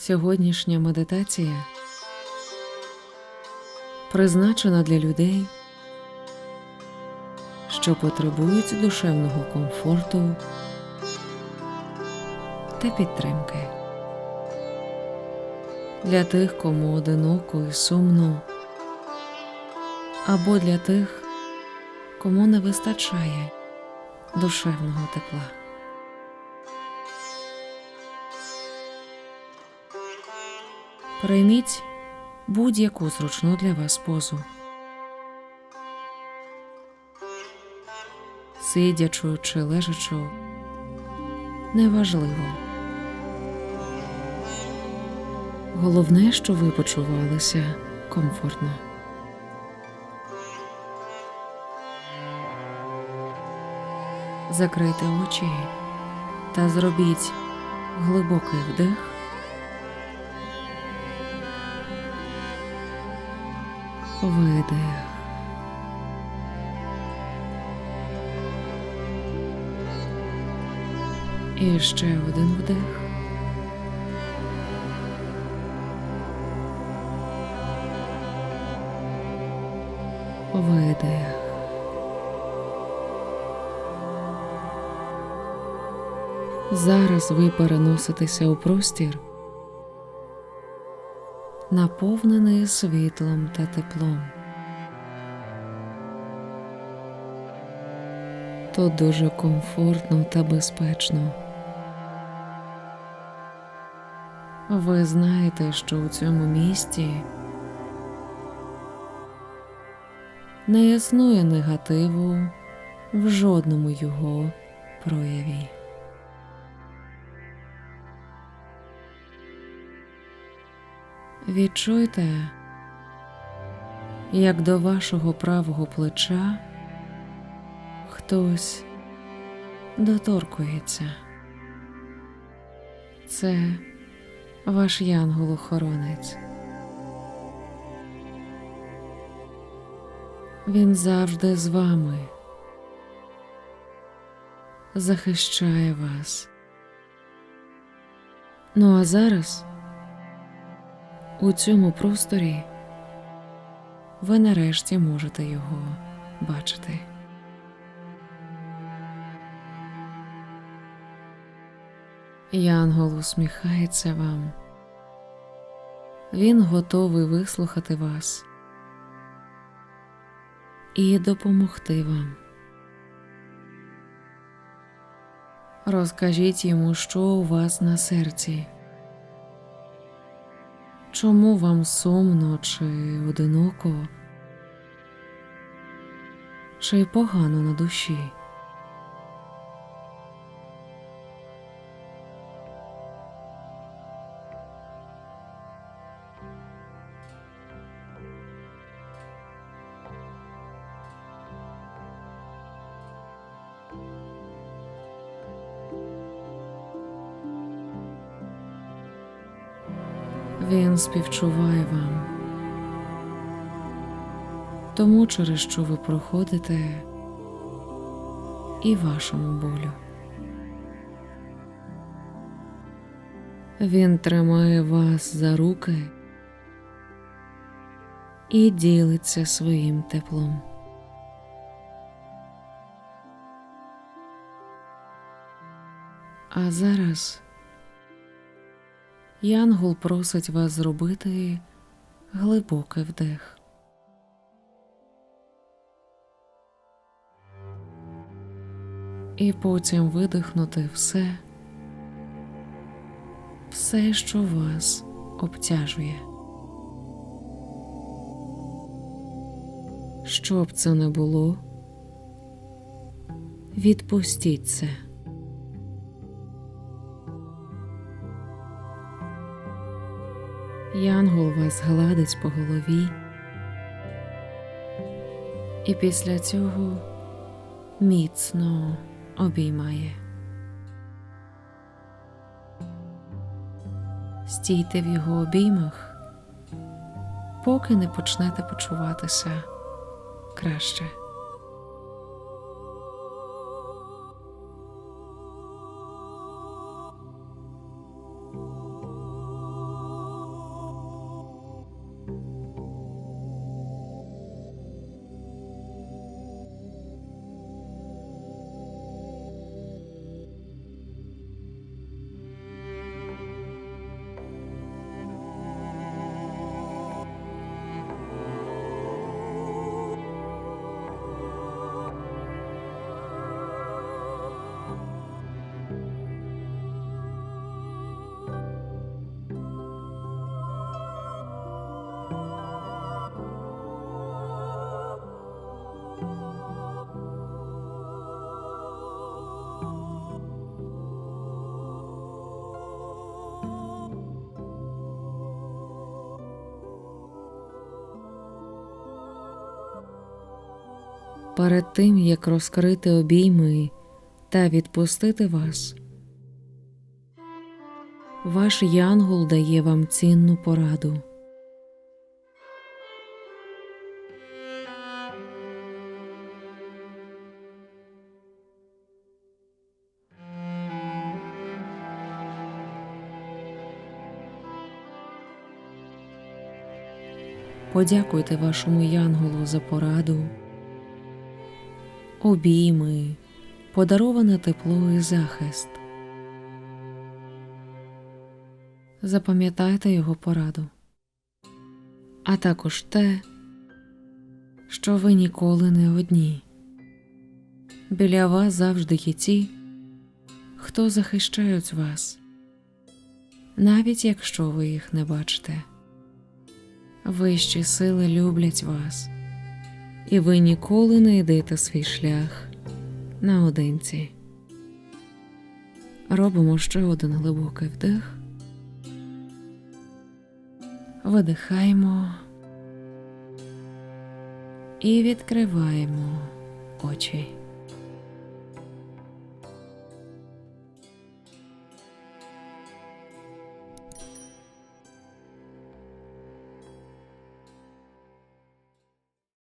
Сьогоднішня медитація призначена для людей, що потребують душевного комфорту та підтримки. Для тих, кому одиноко і сумно, або для тих, кому не вистачає душевного тепла. Прийміть будь-яку зручну для вас позу. Сидячу чи лежачу неважливо. Головне, що ви почувалися комфортно. Закрийте очі та зробіть глибокий вдих. Видих. І ще один вдих. Видих. Зараз ви переноситеся у простір, наповнений світлом та теплом. Тут дуже комфортно та безпечно. Ви знаєте, що у цьому місті не існує негативу в жодному його прояві. Відчуйте, як до вашого правого плеча хтось доторкується. Це ваш янгол-охоронець. Він завжди з вами, захищає вас. Ну а зараз у цьому просторі ви нарешті можете його бачити. Янгол усміхається вам. Він готовий вислухати вас і допомогти вам. Розкажіть йому, що у вас на серці. Чому вам сумно чи одиноко, чи погано на душі? Він співчуває вам, тому через що ви проходите і вашому болю. Він тримає вас за руки і ділиться своїм теплом. А зараз Янгол просить вас зробити глибокий вдих. І потім видихнути все, все, що вас обтяжує. Що б це не було, відпустіть це. Янгол вас гладить по голові, і після цього міцно обіймає. Стійте в його обіймах, поки не почнете почуватися краще. Перед тим, як розкрити обійми та відпустити вас, ваш янгол дає вам цінну пораду. Подякуйте вашому янголу за пораду, обійми, подароване тепло і захист. Запам'ятайте його пораду, а також те, що ви ніколи не одні. Біля вас завжди є ті, хто захищають вас, навіть якщо ви їх не бачите. Вищі сили люблять вас, і ви ніколи не йдете свій шлях наодинці. Робимо ще один глибокий вдих. Видихаємо і відкриваємо очі.